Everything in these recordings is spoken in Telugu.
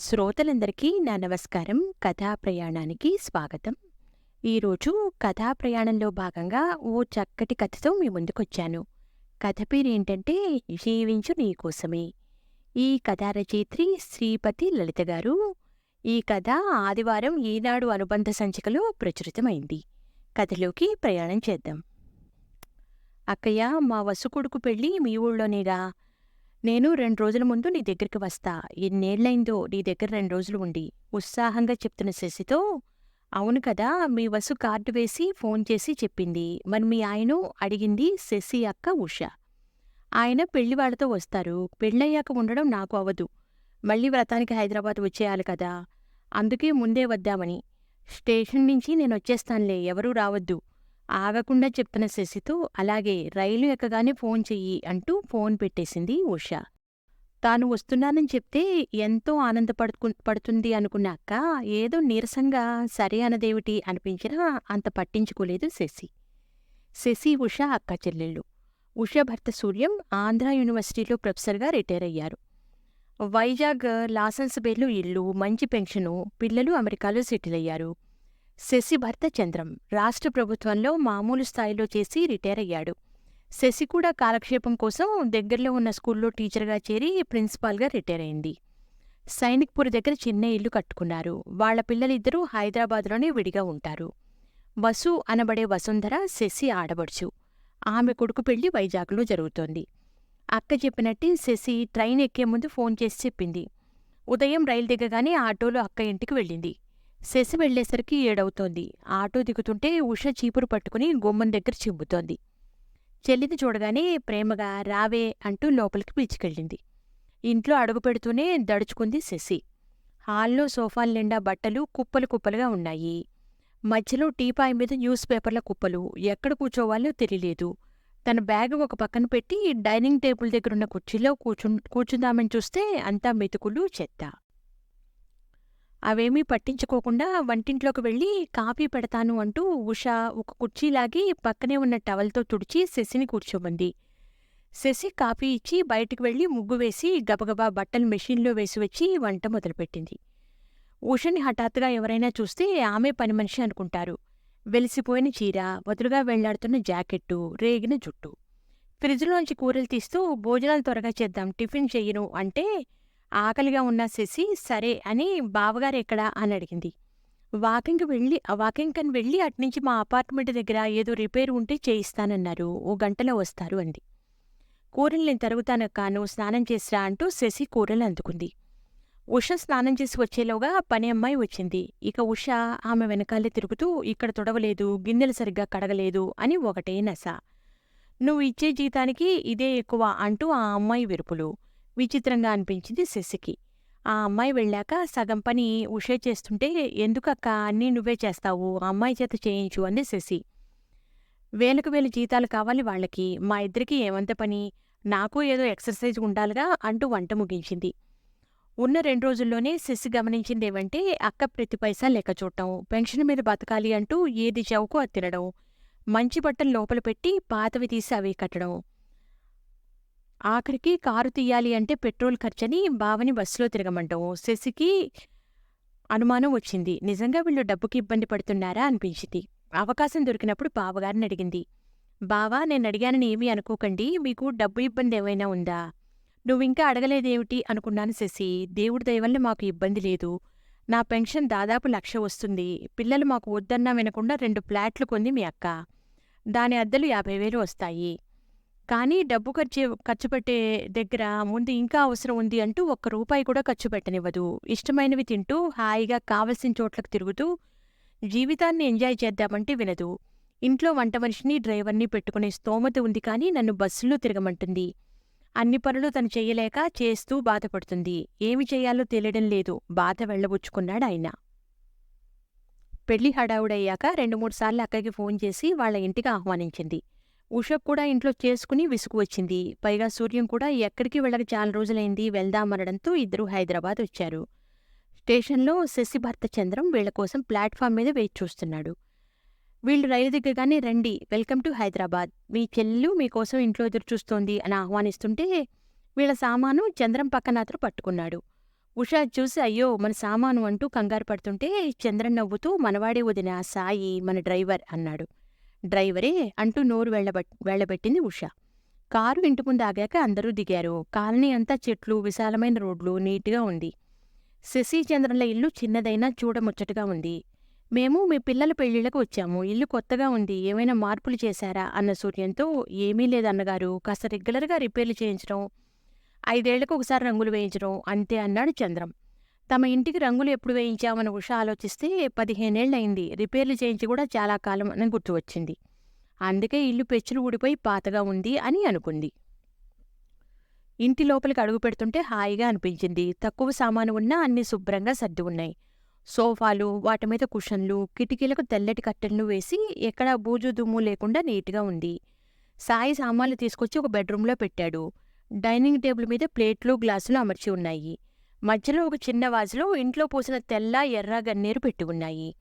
శ్రోతలందరికీ నా నమస్కారం. కథా ప్రయాణానికి స్వాగతం. ఈరోజు కథా ప్రయాణంలో భాగంగా ఓ చక్కటి కథతో మీ ముందుకొచ్చాను. కథ పేరు ఏంటంటే జీవించు నీకోసమే ఈ కథా రచయిత్రి శ్రీపతి లలిత గారు. ఈ కథ ఆదివారం ఈనాడు అనుబంధ సంచికలో ప్రచురితమైంది. కథలోకి ప్రయాణం చేద్దాం. అక్కయ్య మా వసు కొడుకు పెళ్ళి మీ ఊళ్ళోనేగా నేను రెండు రోజుల ముందు నీ దగ్గరికి వస్తా. ఎన్నేళ్ళైందో నీ దగ్గర రెండు రోజులు ఉండి. ఉత్సాహంగా చెప్తున్న శశితో అవును కదా మీ వసు కార్డు వేసి ఫోన్ చేసి చెప్పింది. మరి మీ ఆయన అడిగింది శశి అక్క ఉష. ఆయన పెళ్ళి వాళ్ళతో వస్తారు. పెళ్ళయ్యాక ఉండడం నాకు అవదు. మళ్ళీ వ్రతానికి హైదరాబాద్ వచ్చేయాలి కదా. అందుకే ముందే వద్దామని. స్టేషన్ నుంచి నేను వచ్చేస్తానులే. ఎవరూ రావద్దు. ఆగకుండా చెప్పిన శశితో అలాగే రైలు ఎక్కగానే ఫోన్ చెయ్యి అంటూ ఫోన్ పెట్టేసింది ఉష. తాను వస్తున్నానని చెప్తే ఎంతో ఆనందపడుకు పడుతుంది అనుకున్న అక్క ఏదో నీరసంగా సరే అనదేమిటి అనిపించినా అంత పట్టించుకోలేదు శశి. శశి ఉష అక్క చెల్లెళ్ళు. ఉష భర్త సూర్యం ఆంధ్ర యూనివర్సిటీలో ప్రొఫెసర్గా రిటైర్ అయ్యారు. వైజాగ్ లాసెన్స్ బేర్లు ఇల్లు మంచి పెన్షను పిల్లలు అమెరికాలో సెటిల్ అయ్యారు. శశి భర్త చంద్రం రాష్ట్ర ప్రభుత్వంలో మామూలు స్థాయిలో చేసి రిటైర్ అయ్యాడు. శశి కూడా కాలక్షేపం కోసం దగ్గరలో ఉన్న స్కూల్లో టీచర్గా చేరి ప్రిన్సిపాల్గా రిటైర్ అయింది. సైనిక్పూర్ దగ్గర చిన్న ఇల్లు కట్టుకున్నారు. వాళ్ళ పిల్లలిద్దరూ హైదరాబాద్లోనే విడిగా ఉంటారు. వసు అనబడే వసుంధర శశి ఆడబడుచు ఆమె కొడుకు పెళ్ళి వైజాగ్లో జరుగుతోంది. అక్క చెప్పినట్టే శశి ట్రైన్ ఎక్కే ముందు ఫోన్ చేసి చెప్పింది. ఉదయం రైలు దిగగానే ఆటోలో అక్క ఇంటికి వెళ్ళింది. శశి వెళ్ళేసరికి ఏడవుతోంది. ఆటో దిగుతుంటే ఉష చీపురు పట్టుకుని గుమ్మం దగ్గర చిమ్ముతోంది. చెల్లిని చూడగానే ప్రేమగా రావే అంటూ లోపలికి పిలిచికెళ్ళింది. ఇంట్లో అడుగు పెడుతూనే దడుచుకుంది శశి. హాల్లో సోఫాల నిండా బట్టలు కుప్పలు కుప్పలుగా ఉన్నాయి. మధ్యలో టీపాయ్ మీద న్యూస్ పేపర్ల కుప్పలు. ఎక్కడ కూర్చోవాలో తెలియలేదు. తన బ్యాగ్ ఒక పక్కన పెట్టి డైనింగ్ టేబుల్ దగ్గరున్న కుర్చీలో కూర్చు కూర్చుందామని చూస్తే అంతా మెతుకులు చెత్త. అవేమీ పట్టించుకోకుండా వంటింట్లోకి వెళ్ళి కాఫీ పెడతాను అంటూ ఉష ఒక కుర్చీలాగి పక్కనే ఉన్న టవల్తో తుడిచి శశిని కూర్చోమంది. శశి కాఫీ ఇచ్చి బయటికి వెళ్ళి ముగ్గు వేసి గబగబా బట్టలు మెషిన్లో వేసి వచ్చి వంట మొదలుపెట్టింది. ఉషని హఠాత్తుగా ఎవరైనా చూస్తే ఆమె పని మనిషి అనుకుంటారు. వెలిసిపోయిన చీర వదులుగా వెళ్ళాడుతున్న జాకెట్టు రేగిన జుట్టు. ఫ్రిడ్జ్లోంచి కూరలు తీస్తూ భోజనాలు త్వరగా చేద్దాం టిఫిన్ చెయ్యను అంటే ఆకలిగా ఉన్న శశి సరే అని బావగారు ఎక్కడా? అని అడిగింది. వాకింగ్కి వెళ్ళి వాకింగ్ కని వెళ్ళి అట్నుంచి మా అపార్ట్మెంట్ దగ్గర ఏదో రిపేర్ ఉంటే చేయిస్తానన్నారు. ఓ గంటలో వస్తారు అంది. కూరలు నేను తరుగుతానక్క నువ్వు స్నానం చేసిరా అంటూ శశి కూరలు అందుకుంది. ఉష స్నానం చేసి వచ్చేలోగా పని అమ్మాయి వచ్చింది. ఇక ఉష ఆమె వెనకాలే తిరుగుతూ ఇక్కడ తొడవలేదు గిన్నెలు సరిగ్గా కడగలేదు అని ఒకటే నస నువ్వు ఇచ్చే జీతానికి ఇదే ఎక్కువ అంటూ ఆ అమ్మాయి విరుపులు. విచిత్రంగా అనిపించింది శశికి. ఆ అమ్మాయి వెళ్ళాక సగం పని ఉషే చేస్తుంటే ఎందుకక్క అన్నీ నువ్వే చేస్తావు ఆ అమ్మాయి చేత చేయించు అంది శశి. వేలకు వేలు జీతాలు కావాలి వాళ్ళకి. మా ఇద్దరికి ఏమంత పని? నాకు ఏదో ఎక్సర్సైజ్ ఉండాలిగా అంటూ వంట ముగించింది. ఉన్న రెండు రోజుల్లోనే శశి గమనించిందేమంటే అక్క ప్రతి పైసా లెక్క చూడటం పెన్షన్ మీద బతకాలి అంటూ ఏది చౌకు అది తినడం మంచి బట్టలు లోపల పెట్టి పాతవి తీసి అవి కట్టడం. ఆఖరికి కారు తీయాలి అంటే పెట్రోల్ ఖర్చని బావని బస్సులో తిరగమంటాం శశికి అనుమానం వచ్చింది. నిజంగా వీళ్ళు డబ్బుకి ఇబ్బంది పడుతున్నారా అనిపించింది. అవకాశం దొరికినప్పుడు బావగారిని అడిగింది. బావా నేను అడిగానని ఏమీ అనుకోకండి. మీకు డబ్బు ఇబ్బంది ఏమైనా ఉందా? నువ్వింకా అడగలేదేమిటి? అనుకున్నాను శశి. దేవుడి దయవల్ల మాకు ఇబ్బంది లేదు. నా పెన్షన్ దాదాపు లక్ష వస్తుంది. పిల్లలు మాకు వద్దన్నా వినకుండా రెండు ఫ్లాట్లు కొంది మీ అక్క. దాని అద్దెలు యాభై వేలు వస్తాయి. కానీ డబ్బు ఖర్చు ఖర్చు పెట్టే దగ్గర ముందు ఇంకా అవసరం ఉంది అంటూ ఒక్క రూపాయి కూడా ఖర్చు పెట్టనివ్వదు. ఇష్టమైనవి తింటూ హాయిగా కావలసిన చోట్లకు తిరుగుతూ జీవితాన్ని ఎంజాయ్ చేద్దామంటే వినదు. ఇంట్లో వంట మనిషిని డ్రైవర్ని పెట్టుకునే స్తోమత ఉంది కానీ నన్ను బస్సులో తిరగమంటుంది. అన్ని పనులు తను చెయ్యలేక చేస్తూ బాధపడుతుంది. ఏమి చెయ్యాలో తెలియడం లేదు. బాధ వెళ్ళబుచ్చుకున్నాడు ఆయన. పెళ్ళి హడావుడయ్యాక రెండు మూడు సార్లు అక్కకి ఫోన్ చేసి వాళ్ళ ఇంటికి ఆహ్వానించింది. ఉషా కూడా ఇంట్లో చేసుకుని విసుగు వచ్చింది పైగా సూర్యం కూడా ఎక్కడికి వెళ్ళక చాలా రోజులైంది వెళ్దామనడంతో ఇద్దరూ హైదరాబాద్ వచ్చారు. స్టేషన్లో శశి భర్త చంద్రం వీళ్ళ కోసం ప్లాట్ఫామ్ మీద వెయిట్ చూస్తున్నాడు. వీళ్ళు రైలు దిగగానే రండి వెల్కమ్ టు హైదరాబాద్. మీ చెల్లెలు మీకోసం ఇంట్లో ఎదురు చూస్తోంది అని ఆహ్వానిస్తుంటే వీళ్ళ సామాను చంద్రం పక్కన అతను పట్టుకున్నాడు. ఉషా చూసి అయ్యో మన సామాను అంటూ కంగారు పడుతుంటే చంద్రన్ నవ్వుతూ మనవాడే వదిన సాయి మన డ్రైవర్ అన్నాడు. డ్రైవరే అంటూ నోరు వెళ్ళబట్ వెళ్ళబెట్టింది ఉష. కారు ఇంటి ముందు ఆగాక అందరూ దిగారు. కాలనీ అంతా చెట్లు విశాలమైన రోడ్లు నీట్గా ఉంది. శశిచంద్రన్ల ఇల్లు చిన్నదైనా చూడముచ్చటగా ఉంది. మేము మీ పిల్లల పెళ్ళిళ్ళకు వచ్చాము. ఇల్లు కొత్తగా ఉంది. ఏమైనా మార్పులు చేశారా? అన్న సూర్యంతో ఏమీ లేదన్నగారు. కాస్త రెగ్యులర్గా రిపేర్లు చేయించడం ఐదేళ్ళకు ఒకసారి రంగులు వేయించడం అంతే అన్నాడు చంద్రం. తమ ఇంటికి రంగులు ఎప్పుడు వేయించామని ఉష ఆలోచిస్తే పదిహేనేళ్ళయింది. రిపేర్లు చేయించి కూడా చాలా కాలం అని గుర్తు వచ్చింది అందుకే ఇల్లు పెచ్చులు ఊడిపోయి పాతగా ఉంది అని అనుకుంది. ఇంటి లోపలికి అడుగు పెడుతుంటే హాయిగా అనిపించింది. తక్కువ సామాను ఉన్నా అన్ని శుభ్రంగా సర్ది ఉన్నాయి. సోఫాలు వాటి మీద కుషన్లు కిటికీలకు తెల్లటి కట్టెలను వేసి ఎక్కడా బూజు దుమ్ము లేకుండా నీట్గా ఉంది. సాయి సామాన్లు తీసుకొచ్చి ఒక బెడ్రూమ్లో పెట్టాడు. డైనింగ్ టేబుల్ మీద ప్లేట్లు గ్లాసులు అమర్చి ఉన్నాయి. మధ్యలో ఒక చిన్న వాజులో ఇంట్లో పోసిన తెల్ల ఎర్ర గన్నేరు పెట్టి ఉన్నాయి.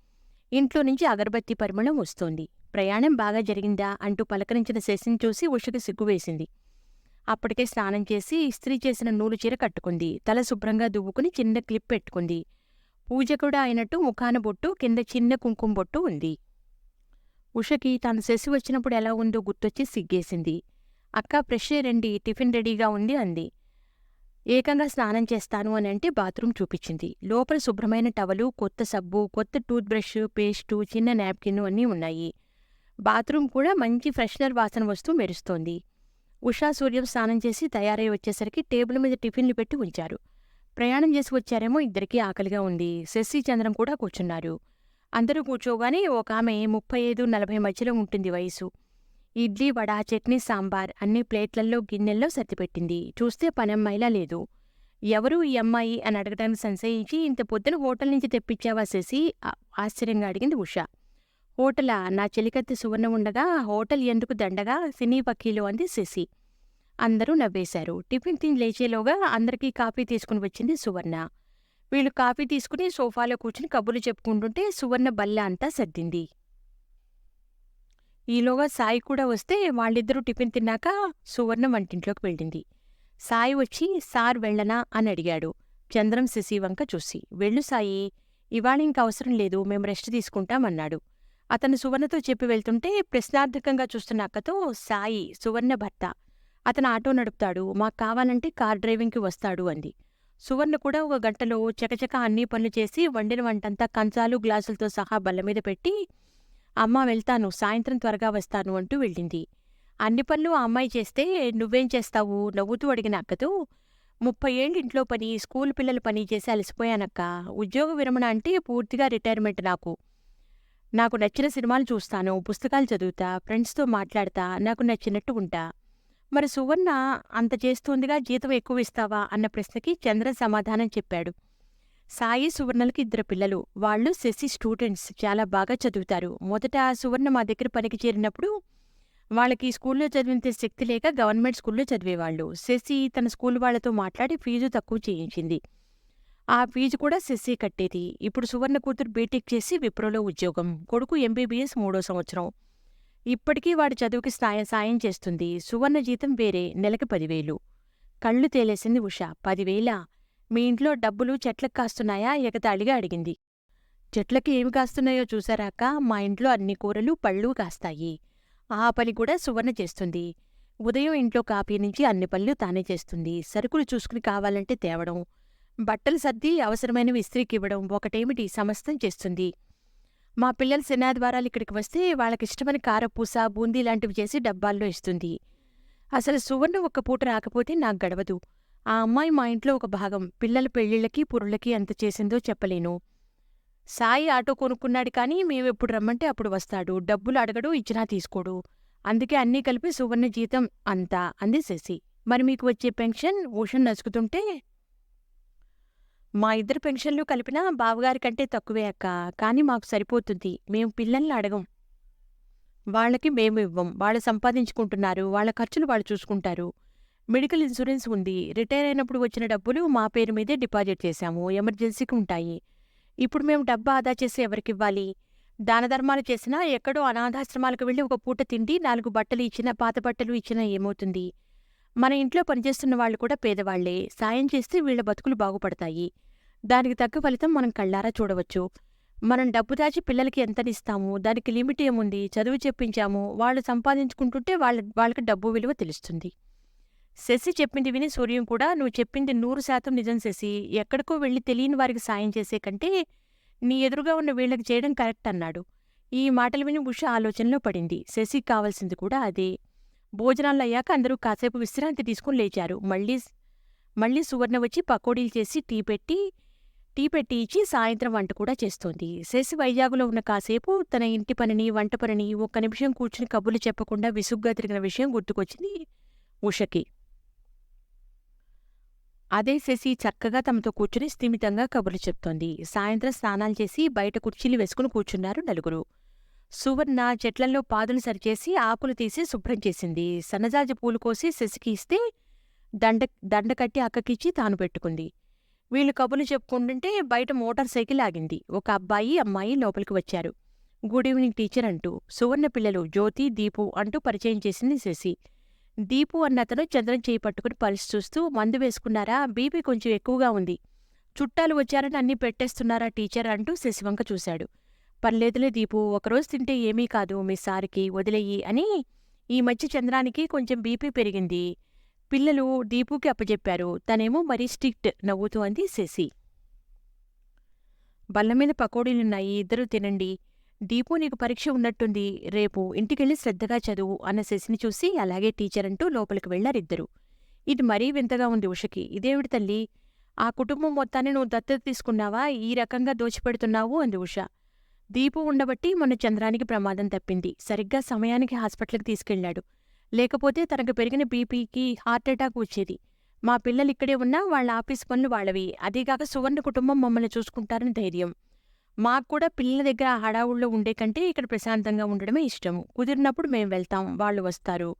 ఇంట్లో నుంచి అగరబత్తి పరిమళం వస్తోంది. ప్రయాణం బాగా జరిగిందా అంటూ పలకరించిన శశిని చూసి ఉషకి సిగ్గువేసింది అప్పటికే స్నానం చేసి ఇస్త్రీ చేసిన నూలు చీర కట్టుకుంది. తల శుభ్రంగా దువ్వుకుని చిన్న క్లిప్ పెట్టుకుంది. పూజ కూడా అయినట్టు ముఖాన బొట్టు కింద చిన్న కుంకుమ బొట్టు ఉంది. ఉషకి తాను శశి వచ్చినప్పుడు ఎలా ఉందో గుర్తొచ్చి సిగ్గేసింది. అక్క ఫ్రెష్ రండి టిఫిన్ రెడీగా ఉంది అంది. ఏకంగా స్నానం చేస్తాను అని అంటే బాత్రూమ్ చూపించింది. లోపల శుభ్రమైన టవలు కొత్త సబ్బు కొత్త టూత్ బ్రష్ పేస్టు చిన్న నాప్కిన్ అన్నీ ఉన్నాయి. బాత్రూమ్ కూడా మంచి ఫ్రెషనర్ వాసన వస్తూ మెరుస్తోంది. ఉషా సూర్యం స్నానం చేసి తయారై వచ్చేసరికి టేబుల్ మీద టిఫిన్లు పెట్టి ఉంచారు. ప్రయాణం చేసి వచ్చారేమో ఇద్దరికీ ఆకలిగా ఉంది. శశి చంద్రం కూడా కూర్చున్నారు. అందరూ కూర్చోగానే ఒక ఆమె ముప్పై ఐదు నలభై మధ్యలో ఉంటుంది వయసు. ఇడ్లీ వడ చట్నీ సాంబార్ అన్ని ప్లేట్లల్లో గిన్నెల్లో సర్దిపెట్టింది. చూస్తే పనమ్మాయిలా లేదు. ఎవరు ఈ అమ్మాయి అని అడగడానికి సంశయించి ఇంత పొద్దున హోటల్ నుంచి తెప్పించావా శశి? ఆశ్చర్యంగా అడిగింది ఉష. హోటలా? నా చెలికత్తి సువర్ణ ఉండగా? హోటల్ ఎందుకు దండగా? సినీ వకీలు అంది శశి. అందరూ నవ్వేశారు. టిఫిన్ తిని లేచేలోగా అందరికీ కాఫీ తీసుకుని వచ్చింది సువర్ణ. వీళ్ళు కాఫీ తీసుకుని సోఫాలో కూర్చుని కబుర్లు చెప్పుకుంటుంటే సువర్ణ బల్ల అంతా సర్దింది. ఈలోగా సాయి కూడా వస్తే వాళ్ళిద్దరూ టిఫిన్ తిన్నాక సువర్ణ వంటింట్లోకి వెళ్ళింది. సాయి వచ్చి సార్ వెళ్ళనా? అని అడిగాడు. చంద్రం శశి వంక చూసి వెళ్ళు సాయి ఇవాళ ఇంక అవసరం లేదు మేము రెస్ట్ తీసుకుంటామన్నాడు అతను సువర్ణతో చెప్పి వెళ్తుంటే ప్రశ్నార్థకంగా చూస్తున్న అక్కతో సాయి సువర్ణ భర్త అతను ఆటో నడుపుతాడు మాకు కావాలంటే కార్ డ్రైవింగ్కి వస్తాడు అంది. సువర్ణ కూడా ఒక గంటలో చకచక అన్ని పనులు చేసి వండిన వంటంతా కంచాలు గ్లాసులతో సహా బల్ల మీద పెట్టి అమ్మా వెళ్తాను సాయంత్రం త్వరగా వస్తాను అంటూ వెళ్ళింది. అన్ని పనులు ఆ అమ్మాయి చేస్తే నువ్వేం చేస్తావు? నవ్వుతూ అడిగిన అక్కతో ముప్పై ఏళ్ళు ఇంట్లో పని స్కూల్ పిల్లల పని చేసి అలసిపోయానక్క. ఉద్యోగ విరమణ అంటే పూర్తిగా రిటైర్మెంట్ నాకు. నాకు నచ్చిన సినిమాలు చూస్తాను పుస్తకాలు చదువుతా ఫ్రెండ్స్తో మాట్లాడతా నాకు నచ్చినట్టు ఉంటా. మరి సువర్ణ అంత చేస్తుందిగా జీతం ఎక్కువ ఇస్తావా? అన్న ప్రశ్నకి చంద్ర సమాధానం చెప్పాడు. సాయి సువర్ణలకు ఇద్దరు పిల్లలు. వాళ్ళు శశి స్టూడెంట్స్. చాలా బాగా చదువుతారు. మొదట సువర్ణ మా దగ్గర పనికి చేరినప్పుడు వాళ్ళకి స్కూల్లో చదివించే శక్తి లేక గవర్నమెంట్ స్కూల్లో చదివేవాళ్ళు. శశి తన స్కూల్ వాళ్ళతో మాట్లాడి ఫీజు తక్కువ చేయించింది. ఆ ఫీజు కూడా శశి కట్టేది. ఇప్పుడు సువర్ణ కూతురు బీటెక్ చేసి విప్రోలో ఉద్యోగం. కొడుకు ఎంబీబీఎస్ మూడో సంవత్సరం. ఇప్పటికీ వాడి చదువుకి సాయం సాయం చేస్తుంది. సువర్ణ జీతం వేరే. నెలకి పదివేలు. కళ్ళు తేలేసింది ఉష. పదివేలా? మీ ఇంట్లో డబ్బులు చెట్లకు కాస్తున్నాయా? ఎగతాళిగా అడిగింది. చెట్లకి ఏమి కాస్తున్నాయో చూసారాక మా ఇంట్లో అన్ని కూరలు పళ్ళు కాస్తాయి. ఆ పని కూడా సువర్ణ చేస్తుంది. ఉదయం ఇంట్లో కాపీ నుంచి అన్ని పనులు తానే చేస్తుంది. సరుకులు చూసుకుని కావాలంటే తేవడం బట్టలు సర్ది అవసరమైనవి ఇస్త్రీకి ఇవ్వడం ఒకటేమిటి? సమస్తం చేస్తుంది. మా పిల్లలు శనాద్వారాలు ఇక్కడికి వస్తే వాళ్ళకిష్టమైన కారపూస బూందీ లాంటివి చేసి డబ్బాల్లో ఇస్తుంది. అసలు సువర్ణ ఒక్క పూట రాకపోతే నాకు గడవదు. ఆ అమ్మాయి మా ఇంట్లో ఒక భాగం పిల్లల పెళ్ళిళ్ళకి పురుళ్ళకి ఎంత చేసిందో చెప్పలేను. సాయి ఆటో కొనుక్కున్నాడు కానీ మేమెప్పుడు రమ్మంటే అప్పుడు వస్తాడు. డబ్బులు అడగడు ఇచ్చినా తీసుకోడు. అందుకే అన్నీ కలిపి సువర్ణ జీతం అంతా అంది శశి. మరి మీకు వచ్చే పెన్షన్ ఓషన్ నసుకుతుంటే మా ఇద్దరు పెన్షన్లు కలిపినా బావగారి కంటే తక్కువే అక్క. కానీ మాకు సరిపోతుంది. మేము పిల్లల్ని అడగం. వాళ్ళకి మేము ఇవ్వం. వాళ్ళు సంపాదించుకుంటున్నారు. వాళ్ళ ఖర్చులు వాళ్ళు చూసుకుంటారు. మెడికల్ ఇన్సూరెన్స్ ఉంది. రిటైర్ అయినప్పుడు వచ్చిన డబ్బులు మా పేరు మీదే డిపాజిట్ చేశాము. ఎమర్జెన్సీకి ఉంటాయి. ఇప్పుడు మేము డబ్బు ఆదా చేసి ఎవరికివ్వాలి దాన ధర్మాలు చేసినా ఎక్కడో అనాథాశ్రమాలకు వెళ్ళి ఒక పూట తిండి నాలుగు బట్టలు ఇచ్చినా పాత బట్టలు ఇచ్చినా ఏమవుతుంది? మన ఇంట్లో పనిచేస్తున్న వాళ్ళు కూడా పేదవాళ్ళే. సాయం చేస్తే వీళ్ళ బతుకులు బాగుపడతాయి. దానికి తగ్గ ఫలితం మనం కళ్ళారా చూడవచ్చు. మనం డబ్బు దాచి పిల్లలకి ఎంతనిస్తాము? దానికి లిమిట్ ఏముంది? చదువు చెప్పించాము. వాళ్ళు సంపాదించుకుంటుంటే వాళ్ళ వాళ్ళకి డబ్బు విలువ తెలుస్తుంది. శశి చెప్పింది విని సూర్యం కూడా నువ్వు చెప్పింది నూరు శాతం నిజం శశి. ఎక్కడికో వెళ్ళి తెలియని వారికి సాయం చేసే కంటే నీ ఎదురుగా ఉన్న వీళ్ళకి చేయడం కరెక్ట్ అన్నాడు. ఈ మాటలు విని ఉష ఆలోచనలో పడింది. శశికి కావాల్సింది కూడా అదే. భోజనాలు అయ్యాక అందరూ కాసేపు విశ్రాంతి తీసుకుని లేచారు. మళ్ళీ మళ్ళీ సువర్ణ వచ్చి పకోడీలు చేసి టీ పెట్టి టీ పెట్టి ఇచ్చి సాయంత్రం వంట కూడా చేస్తోంది. శశి వైజాగులో ఉన్న కాసేపు తన ఇంటి పనిని వంట పనిని ఒక్క నిమిషం కూర్చుని కబుర్లు చెప్పకుండా విసుగ్గా తిరిగిన విషయం గుర్తుకొచ్చింది ఉషకి. అదే శశి చక్కగా తమతో కూర్చుని స్థిమితంగా కబుర్లు చెప్తోంది. సాయంత్రం స్నానాలు చేసి బయట కుర్చీలు వేసుకుని కూర్చున్నారు నలుగురు. సువర్ణ చెట్లల్లో పాదులు సరిచేసి ఆకులు తీసి శుభ్రం చేసింది. సన్నజాజి పూలు కోసి శశికి ఇస్తే దండ దండ కట్టి అక్కకిచ్చి తాను పెట్టుకుంది. వీళ్ళు కబుర్లు చెప్పుకుంటుంటే బయట మోటార్ సైకిల్ ఆగింది. ఒక అబ్బాయి అమ్మాయి లోపలికి వచ్చారు. గుడ్ ఈవినింగ్ టీచర్ అంటూ. సువర్ణ పిల్లలు జ్యోతి దీపు అంటూ పరిచయం చేసింది శశి. దీపు అన్నతను చంద్రం చేయి పట్టుకుని పల్స్ చూస్తూ మందు వేసుకున్నారా? బీపీ కొంచెం ఎక్కువగా ఉంది. చుట్టాలు వచ్చారని అన్నీ పెట్టేస్తున్నారా టీచర్? అంటూ శశివంక చూశాడు. పర్లేదులే దీపు ఒకరోజు తింటే ఏమీ కాదు మీ సారికి వదిలేయి అని ఈ మధ్య చంద్రానికి కొంచెం బీపీ పెరిగింది. పిల్లలు దీపుకి అప్పచెప్పారు తనేమో మరీ స్ట్రిక్ట్ నవ్వుతూ అంది శశి. బల్ల మీద పకోడీలున్నాయి ఇద్దరూ తినండి. దీపు నీకు పరీక్ష ఉన్నట్టుంది రేపు ఇంటికెళ్ళి శ్రద్ధగా చదువు అన్న శశిని చూసి అలాగే టీచర్ అంటూ లోపలికి వెళ్ళారిద్దరు ఇది మరీ వింతగా ఉంది ఉషకి. ఇదేవిడి తల్లి? ఆ కుటుంబం మొత్తాన్ని నువ్వు దత్తత తీసుకున్నావా? ఈ రకంగా దోచిపెడుతున్నావు అంది ఉష. దీపు ఉండబట్టి మొన్న చంద్రానికి ప్రమాదం తప్పింది. సరిగ్గా సమయానికి హాస్పిటల్కి తీసుకెళ్ళాడు లేకపోతే తనకు పెరిగిన బీపీకి హార్ట్అటాక్ వచ్చేది. మా పిల్లలు ఇక్కడే ఉన్నా వాళ్ళ ఆఫీస్ పనులు వాళ్ళవి. అదీగాక సువర్ణ కుటుంబం మమ్మల్ని చూసుకుంటారని ధైర్యం. మాకు కూడా పిల్లల దగ్గర హడావుల్లో ఉండే కంటే ఇక్కడ ప్రశాంతంగా ఉండడమే ఇష్టం కుదిరినప్పుడు మేం వెళ్తాం వాళ్ళు వస్తారు.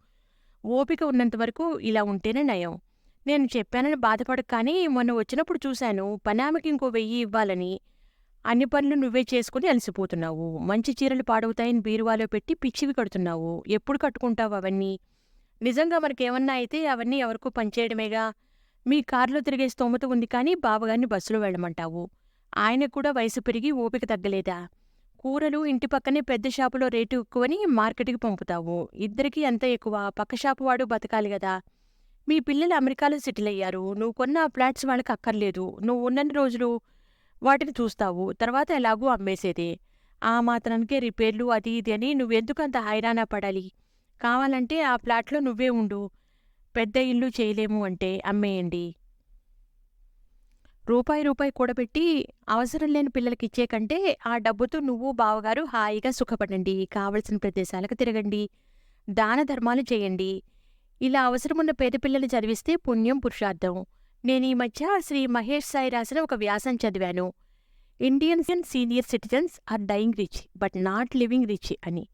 ఓపిక ఉన్నంత వరకు ఇలా ఉంటేనే నయం. నేను చెప్పానని బాధపడక కానీ మొన్న వచ్చినప్పుడు చూశాను పనామకి ఇంకో వెయ్యి ఇవ్వాలని. అన్ని పనులు నువ్వే చేసుకుని అలసిపోతున్నావు. మంచి చీరలు పాడవుతాయని బీరువాలో పెట్టి పిచ్చివి కడుతున్నావు. ఎప్పుడు కట్టుకుంటావు అవన్నీ? నిజంగా మనకేమన్నా అయితే అవన్నీ ఎవరికో పనిచేయడమేగా? మీ కారులో తిరిగే స్తోమత ఉంది కానీ బావగారిని బస్సులో వెళ్ళమంటావు. ఆయనకు కూడా వయసు పెరిగి ఓపిక తగ్గలేదా? కూరలు ఇంటి పక్కనే పెద్ద షాపులో రేటు ఎక్కువని మార్కెట్కి పంపుతావు. ఇద్దరికీ అంత ఎక్కువ. పక్క షాపు వాడు బతకాలి కదా మీ పిల్లలు అమెరికాలో సెటిల్ అయ్యారు. నువ్వు కొన్న ఫ్లాట్స్ వాళ్ళకి అక్కర్లేదు. నువ్వు ఉన్నన్ని రోజులు వాటిని చూస్తావు. తర్వాత ఎలాగూ అమ్మేసేదే. ఆ మాత్రానికే రిపేర్లు అది ఇది అని నువ్వెందుకు అంత హైరాణ పడాలి? కావాలంటే ఆ ఫ్లాట్లో నువ్వే ఉండు. పెద్ద ఇల్లు చేయలేము అంటే అమ్మేయండి. రూపాయి రూపాయి కూడబెట్టి అవసరం లేని పిల్లలకి ఇచ్చే కంటే ఆ డబ్బుతో నువ్వు బావగారు హాయిగా సుఖపడండి. కావలసిన ప్రదేశాలకు తిరగండి. దాన ధర్మాలు చేయండి. ఇలా అవసరమున్న పేద పిల్లలు చదివిస్తే పుణ్యం పురుషార్థం. నేను ఈ మధ్య శ్రీ మహేష్ సాయి రాసిన ఒక వ్యాసం చదివాను. Indians and senior citizens are dying rich but not living rich అని.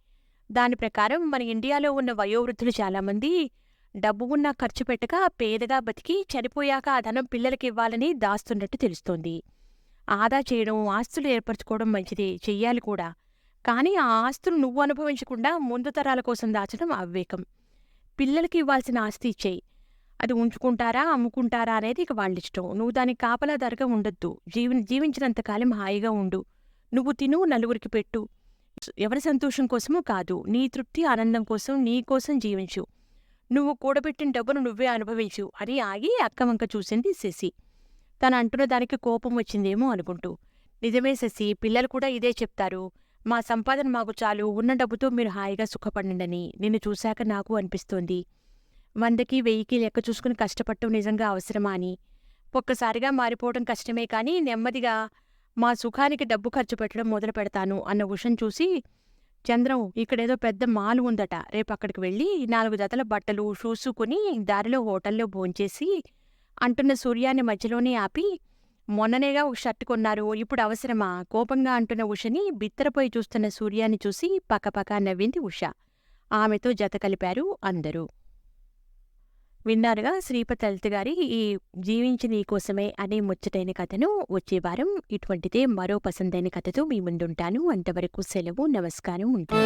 దాని ప్రకారం మన ఇండియాలో ఉన్న వయోవృద్ధులు చాలామంది డబ్బు ఉన్నా ఖర్చు పెట్టక పేదగా బతికి చనిపోయాక ఆ ధనం పిల్లలకి ఇవ్వాలని దాస్తున్నట్టు తెలుస్తోంది. ఆదా చేయడం ఆస్తులు ఏర్పరచుకోవడం మంచిదే చెయ్యాలి కూడా. కానీ ఆ ఆస్తులు నువ్వు అనుభవించకుండా ముందు తరాల కోసం దాచడం అవివేకం. పిల్లలకి ఇవ్వాల్సిన ఆస్తి ఇచ్చేయి అది ఉంచుకుంటారా అమ్ముకుంటారా అనేది ఇక వాళ్ళిష్టం నువ్వు దానికి కాపలా ఉండొద్దు. జీవి జీవించినంతకాలం హాయిగా ఉండు. నువ్వు తిను నలుగురికి పెట్టు. ఎవరి సంతోషం కోసమూ కాదు. నీ తృప్తి ఆనందం కోసం నీ కోసం జీవించు. నువ్వు కూడబెట్టిన డబ్బును నువ్వే అనుభవించు అని ఆగి అక్కవంక చూసింది శశి. తను అంటున్న దానికి కోపం వచ్చిందేమో అనుకుంటూ. నిజమే శశి పిల్లలు కూడా ఇదే చెప్తారు. మా సంపాదన మాకు చాలు. ఉన్న డబ్బుతో మీరు హాయిగా సుఖపడండని నిన్ను చూశాక నాకు అనిపిస్తోంది. వందకి వెయ్యికి లెక్క చూసుకుని కష్టపడటం నిజంగా అవసరమా అని. ఒక్కసారిగా మారిపోవడం కష్టమే కానీ నెమ్మదిగా మా సుఖానికి డబ్బు ఖర్చు పెట్టడం మొదలు పెడతాను అన్న ఉషం చూసి చంద్రం ఇక్కడేదో పెద్ద మాల్ ఉందట. రేపు అక్కడికి వెళ్ళి నాలుగు జతల బట్టలు షూస్ కొని దారిలో హోటల్లో భోంచేసి అంటున్న సూర్యాన్ని మధ్యలోనే ఆపి మొన్ననేగా ఒక షర్ట్ కొన్నారు ఇప్పుడు అవసరమా? కోపంగా అంటున్న ఉషని బిత్తరపోయి చూస్తున్న సూర్యాన్ని చూసి పక్కపక్క నవ్వింది ఉష. ఆమెతో జత కలిపారు అందరూ. విన్నారుగా శ్రీపతి లలిత గారి ఈ జీవించి నీకోసమే అనే ముచ్చటైన కథను వచ్చే వారం ఇటువంటిదే మరో పసందైన కథతో మీ ముందుంటాను. అంతవరకు సెలవు నమస్కారం ఉంటాను.